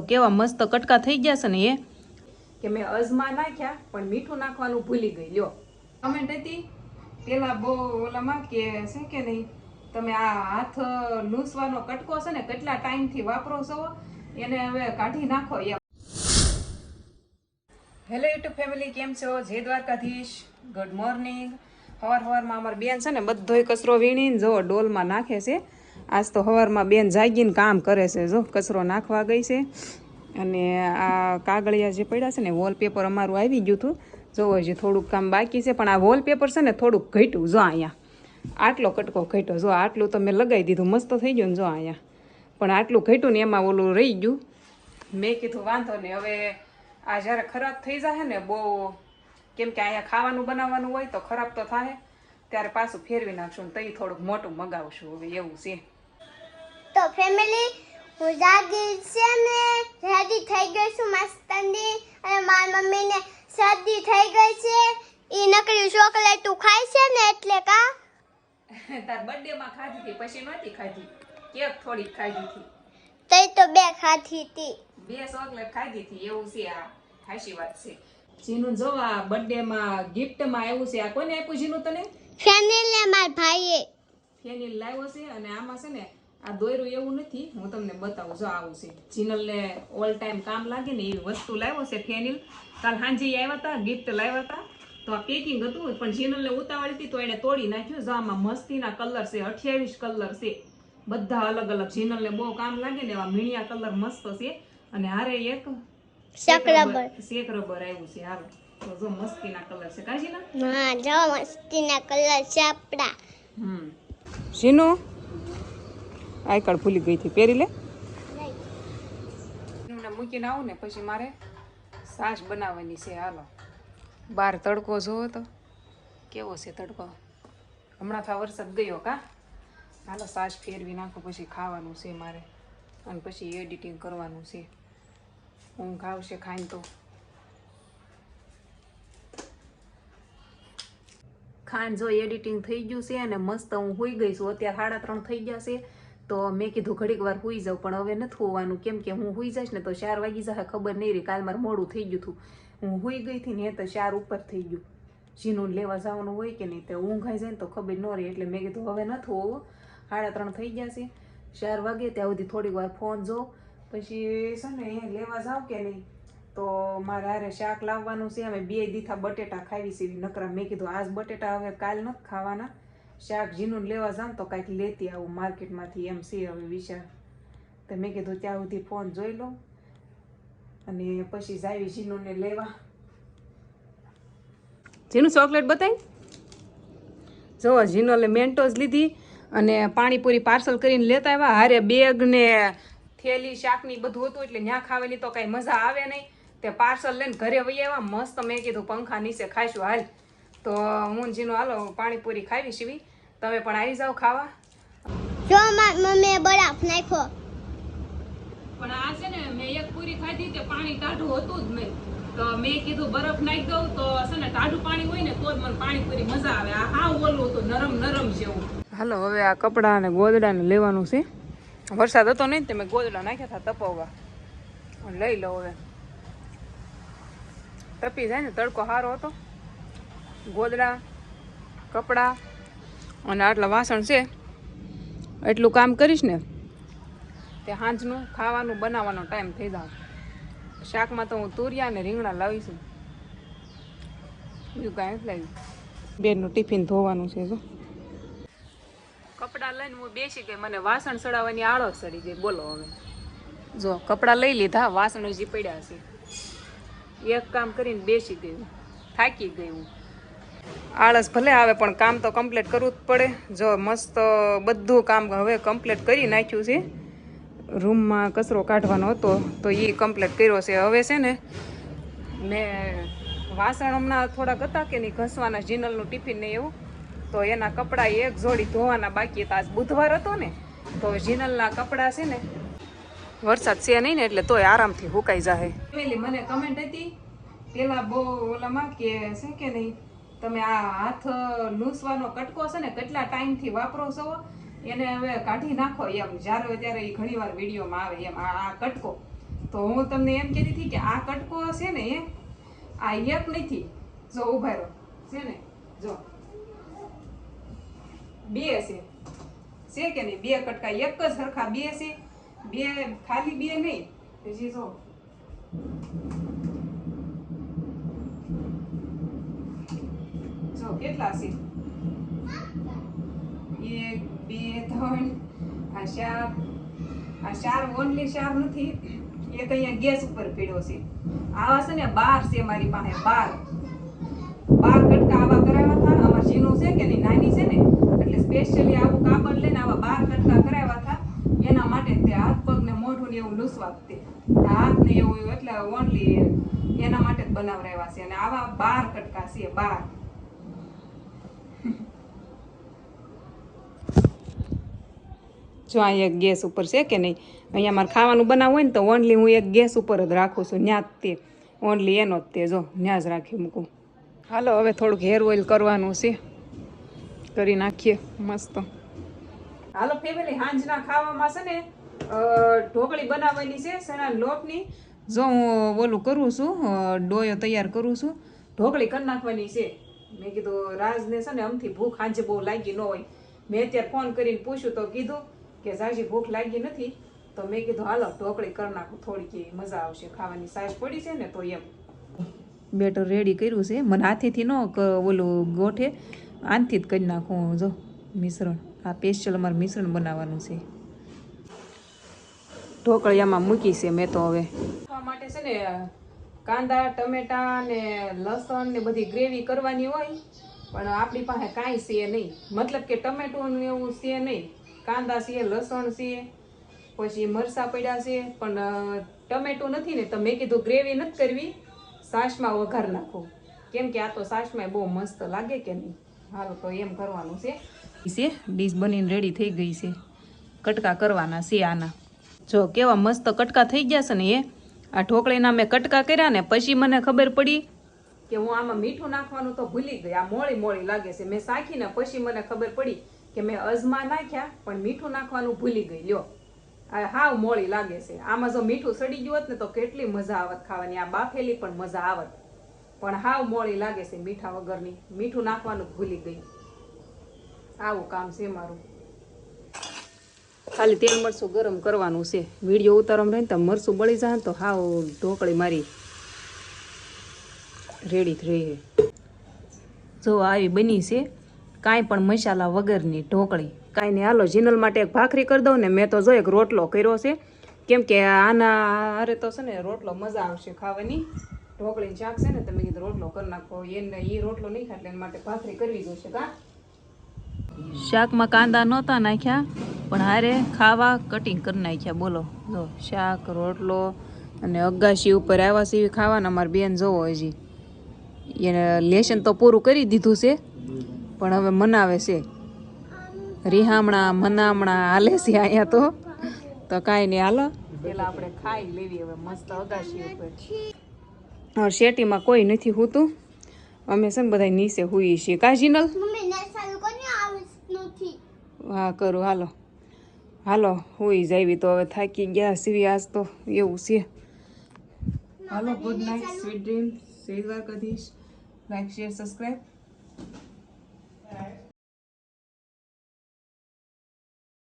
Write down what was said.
કેવા મસ્ત કટકા થઈ ગયા છે ને એ. કે મેં અજમા નાખ્યા પણ મીઠું નાખવાનું ભૂલી ગઈ. લ્યો. કમેન્ટ હતી પેલા બહુ ઓલામાં કે છે કે નહીં તમે આ હાથ લૂસવાનો કટકો છે ને કેટલા ટાઈમથી વાપરો છો એને હવે કાઢી નાખો એમ હેલો યુટ્યુબ ફેમિલી કેમ છો? જય દ્વારકાધીશ. ગુડ મોર્નિંગ હવાર હવારમાં અમારી બેન છે ને બધોય કચરો વીણીને જો ડોલમાં નાખે છે. આજ તો હવારમાં બેન જાગીને કામ કરે છે, જો કચરો નાખવા ગઈ છે. અને આ કાગળિયા જે પડ્યા છે ને વોલપેપર અમારું આવી ગયું હતું. જોવો હજી થોડુંક કામ બાકી છે, પણ આ વોલપેપર છે ને, થોડુંક ઘટ્યું. જો અહીંયા. આટલો કટકો ઘટ્યો. જો આટલું તો મેં લગાવી દીધું. મસ્ત થઈ ગયું ને જો અહીંયા. પણ આટલું ઘટ્યું ને, એમાં ઓલું રહી ગયું. મેં કીધું, વાંધો નહીં. હવે આ જ્યારે ખરાબ થઈ જશે ને, બહુ કેમ કે અહીંયા ખાવાનું બનાવવાનું હોય તો ખરાબ તો થાય ત્યારે પાછું ફેરવી નાખશું ને તઈ થોડુંક મોટું મગાવશું. હવે એવું છે. ફેમિલી હું જાગી છે ને રેડી થઈ ગઈ છું મસ્તની. અને મારી મમ્મીને શરદી થઈ ગઈ છે. એ નકરી ચોકલેટું ખાય છે ને એટલે કા? તાર બર્થડે માં ખાધી હતી પછી નહોતી ખાધી. કેક થોડી ખાધી હતી. તે તો બે ખાધી હતી. બે ચોકલેટ ખાધી હતી એવું છે આ હાશી વાત છે. જીનું જો આ બર્થડે માં ગિફ્ટમાં આવ્યું છે આ કોને આપ્યું જીનું તને? ને મારા ભાઈએ. ફેનિલ લાવ્યો છે અને આમાં છે ને આ દોયરું એવું નથી હું તમને બતાવું જો આવું છે. જીનલને ઓલ ટાઈમ કામ લાગે ને એવી વસ્તુ લાવ્યો છે ફેનિલ. કાલ સાંજે આવ્યા હતા ગિફ્ટ લાવ્યા હતા. તો આ પેકિંગ હતું પણ જીનલને ઉતાવળી હતી તો એને તોડી નાખ્યું. જો આમાં મસ્તીના કલર છે અઠ્યાવીસ કલર છે. બધા અલગ અલગ જીનલને બહુ કામ લાગે ને એવા મીણિયા કલર મસ્ત છે. અને હારે એક શેક રબર. શેક રબર આવ્યું છે હારો. તો જો મસ્તીના કલર છે. કાજીના? હા જો મસ્તીના કલર ચાપડા હમ. શીનો? આઈ કાર્ડ ભૂલી ગઈ હતી. પહેરી લે. મૂકીને આવું ને, પછી મારે સાસ બનાવવાની છે. હાલો. બહાર તડકો જોવો તો. કેવો છે તડકો? હમણાં થા વરસાદ ગયો કા? હાલો, સાસ ફેરવી નાખો, પછી ખાવાનું છે મારે. અને પછી એડિટિંગ કરવાનું છે. ઊંઘ આવશે ખાઈને તો. ખાન જો એડિટિંગ થઈ ગયું છે અને મસ્ત હું હોઈ ગઈ છું. અત્યારે સાડા ત્રણ થઈ ગયા છે. તો મેં કીધું ઘડીક વાર હોઈ જાઉં, પણ હવે નથી હોવાનું. કેમ કે હું હોઈ જઈશ ને તો ચાર વાગી જશે ખબર નહીં રહી. કાલ મારે મોડું થઈ ગયું હતું. હું હોઈ ગઈ હતી ને તો ચાર ઉપર થઈ ગયું. જીનું લેવા જવાનું હોય કે નહીં તો ઊંઘ જાય ને તો ખબર ન રહી. એટલે મેં કીધું હવે નથી હોવું. સાડા ત્રણ થઈ ગયા છે. ચાર વાગે ત્યાં સુધી થોડીક વાર ફોન જો. પછી છે ને એ લેવા જાવ કે નહીં? તો મારે હારે શાક લાવવાનું છે. અમે બે દીથા બટેટા ખાવી છે નકરા. મેં કીધું આજ બટેટા હવે કાલ નથી ખાવાના. શાક જીનું લેવા જાઉં તો કાંઈક લેતી આવું માર્કેટમાંથી એમ છે હવે વિચાર. તો મેં કીધું ત્યાં સુધી ફોન જોઈ લો અને પછી જાવી જીનુંને લેવા. જીનું ચોકલેટ બતાવી જો જીનોલે મેન્ટોઝ લીધી અને પાણીપુરી પાર્સલ કરીને લેતા આવ્યા. હારે બેગ ને થેલી શાકની બધું હતું એટલે ત્યાં ખાવાની તો કાંઈ મજા આવે નહીં. તે પાર્સલ લઈને ઘરે વહી આવ્યા. મસ્ત મેં કીધું, પંખા નીચે ખાઈશું. હાલ તો હું જીનો હાલો પાણીપુરી ખાવી સીવી તમે પણ આવી જાઓ ખાવા. જો મારી મમ્મીએ બરફ નાખ્યો. પણ આ છે ને મેં એક પૂરી ખાધી તે પાણી ટાઢું હતું જ નહીં. તો મેં કીધું બરફ નાખી દઉં તો છે ને ટાઢું પાણી હોય ને તો જ મને પાણીપુરી મજા આવે. આ હા ઓલું હતું નરમ નરમ જેવું. હાલો હવે આ કપડા અને ગોદડા ને લેવાનું છે. વરસાદ હતો નહીં તે મેં ગોદડા નાખ્યા હતા તપાવવા. લઈ લો હવે. તપી જાય ને તડકો સારો હતો. ગોદડા કપડાં અને આટલા વાસણ છે. એટલું કામ કરીશ ને તે સાંજનું ખાવાનું બનાવવાનો ટાઈમ થઈ જાવ. શાકમાં તો હું તુરિયા અને રીંગણા લાવીશું બીજું કાંઈ નથી લાવ્યું. બેનનું ટિફિન ધોવાનું છે જો. કપડાં લઈને હું બેસી ગઈ મને વાસણ સડાવવાની આળો ચડી ગઈ બોલો હવે. જો કપડાં લઈ લીધા વાસણ હજી પડ્યા છે. એક કામ કરીને બેસી ગયું થાકી ગઈ હું. આળસ ભલે આવે, પણ કામ તો કમ્પ્લીટ કરવું જ પડે. જો મસ્ત બધું કામ હવે કમ્પ્લીટ કરી નાખ્યું છે. રૂમમાં કચરો કાઢવાનો હતો, તો એ કમ્પ્લીટ કર્યો છે. હવે છે ને, મેં વાસણ હમણાં થોડાક હતા કે નહીં, ઘસવાના જીનલનું ટિફિન ને એવું, તો એના કપડાં એક જોડી ધોવાના બાકી હતા. આજ બુધવાર હતો ને, તો જીનલના કપડાં છે ને, વરસાદ છે નહીં ને, એટલે તોય આરામથી હુકાઈ જાય પેલી મને કમેન્ટ હતી, પેલા બહુ ઓલામાં કે છે કે નહીં તમે આ હાથ લૂસવાનો કટકો છે ને કેટલા ટાઈમથી વાપરો છો, એને હવે કાઢી નાખો એમ. જ્યારે ત્યારે એ ઘણીવાર વિડીયોમાં આવે એમ, આ કટકો. તો હું તમને એમ કહેતી હતી કે આ કટકો છે ને એ આ એક નથી. જો ઊભા રહો. છે ને? જો. બે છે. છે કે નહીં? બે કટકા. એક જ સરખા બે છે. બે ખાલી બે નહીં. હજી જો. જો, કેટલા છે? એક, બે, ત્રણ. આ ચાર આ ચાર ઓનલી ચાર નથી, એક અહીંયા ગેસ ઉપર પીડ્યો છે. આવા છે ને બાર છે મારી પાસે, બાર. બાર કટકા આવા કરાવ્યા હતા, આમાં ઝીણું છે કે નહીં, નાની છે ને? એટલે સ્પેશિયલી આવું કાપડ લઈને આવા બાર કટકા કરાવ્યા હતા. એના માટે તે હાથ પગ ને મોઢું ને એવું લૂસવા તે હાથ ને એવું, એટલે ઓનલી એના માટે જ બનાવરાવ્યા છે. અને આવા બાર કટકા છે, બાર. જો અહીંયા ગેસ ઉપર છે કે નહીં? અહીંયા મારે ખાવાનું બનાવવું હોય ને તો ઓનલી હું એક ગેસ ઉપર જ રાખું છું, ન્યા જ તે. ઓનલી એનો જ તે, જો, ન્યા જ રાખી મૂકું. હાલો, હવે થોડુંક હેર ઓઇલ કરવાનું છે. કરી નાખીએ, મસ્ત. હાલો ફેમિલી સાંજના ખાવામાં છે ને ઢોકળી બનાવવાની છે ચણા લોટની. જો હું ઓલું કરું છું ડોયો તૈયાર કરું છું. ઢોકળી કરી નાખવાની છે. મેં કીધું, રાજને છે ને, અમથી ભૂખ સાંજે બહુ લાગી ન હોય. મેં અત્યારે ફોન કરીને પૂછ્યું તો કીધું કે ઝાઝી ભૂખ લાગી નથી તો મેં કીધું હાલો ઢોકળી કરી નાખું થોડીક મજા આવશે ખાવાની સાજ પડી છે ને તો એમ. બેટર રેડી કર્યું છે મને હાથેથી ન ઓલું ગોઠે આનથી જ કરી નાખું જો મિશ્રણ. આ સ્પેશિયલ અમારે મિશ્રણ બનાવવાનું છે. ઢોકળિયામાં મૂકી છે મેં તો હવે. ખાવા માટે છે ને કાંદા ટમેટા ને લસણ ને બધી ગ્રેવી કરવાની હોય પણ આપણી પાસે કાંઈ છે નહીં. મતલબ કે ટમેટું એવું છે નહીં. કાંદા છે લસણ છે પછી મરચાં પડ્યા છે, પણ ટમેટું નથી ને, તો મેં કીધું ગ્રેવી નથી કરવી, સાસમાં વઘાર નાખો. કેમ કે આ તો સાસમાં બહુ મસ્ત લાગે કે નહીં? હાલો, તો એમ કરવાનું છે. છે, ડીશ બનીને રેડી થઈ ગઈ છે. કટકા કરવાના છે આના. જો કેવા મસ્ત કટકા થઈ ગયા છે ને એ, આ ઢોકળીના મેં કટકા કર્યા ને, પછી મને ખબર પડી કે હું આમાં મીઠું નાખવાનું તો ભૂલી ગઈ. આ મોળી મોળી લાગે છે. મેં સાખીને પછી મને ખબર પડી કે મેં અજમા નાખ્યા, પણ મીઠું નાખવાનું ભૂલી ગઈ. લ્યો. હાવ મોળી લાગે છે. આમાં જો મીઠું સડી ગયું હોત ને તો કેટલી મજા આવત ખાવાની. આ બાફેલી પણ મજા આવત. પણ હાવ મોળી લાગે છે મીઠા વગરની. મીઠું નાખવાનું ભૂલી ગઈ. આવું કામ છે મારું. ખાલી તેલ મરચું ગરમ કરવાનું છે. વીડિયો ઉતારવામાં રહીને તો મરચું બળી જાય તો હાવ ઢોકળી મારી રેડી થઈ જો આવી બની છે. કાંઈ પણ મસાલા વગરની ઢોકળી. કાંઈ નહીં, હાલો, જીનલ માટે એક ભાખરી કરી દઉં ને મેં તો જો એક રોટલો કર્યો છે. કેમ કે આના હારે તો છે ને રોટલો મજા આવશે ખાવાની. ઢોકળી શાક છે ને તમે કીધું રોટલો કરી નાખો. એને એ રોટલો નહીં ખાતે એના માટે ભાખરી કરવી જોઈશે કા? શાકમાં કાંદા નહોતા નાખ્યા, પણ હારે ખાવા કટિંગ કરી નાખ્યા. બોલો, જો, શાક, રોટલો અને અગાશી ઉપર આવ્યા સીવી ખાવાના. અમારી બેન જોવો હજી. એને લેશન તો પૂરું કરી દીધું છે. પણ હવે મનાવે છે. રિહામણા મનામણા હાલે છે અહીંયા તો. તો કાંઈ નહીં હાલો. પેલા આપણે ખાઈ લેવી હવે મસ્ત અગાશી ઉપર. હવે શેટીમાં કોઈ નથી હોતું. અમે છે ને બધા નીચે હોઈએ છીએ. કાજીનલ હા કરું હાલો. હાલો હોઈ જાવી તો હવે થાકી ગયા સીવી આજ તો એવું છે. હાલો ગુડ નાઇટ સ્વીટ ડ્રીમ સેવા કદીશ લાઈક શેર સબસ્ક્રાઈબ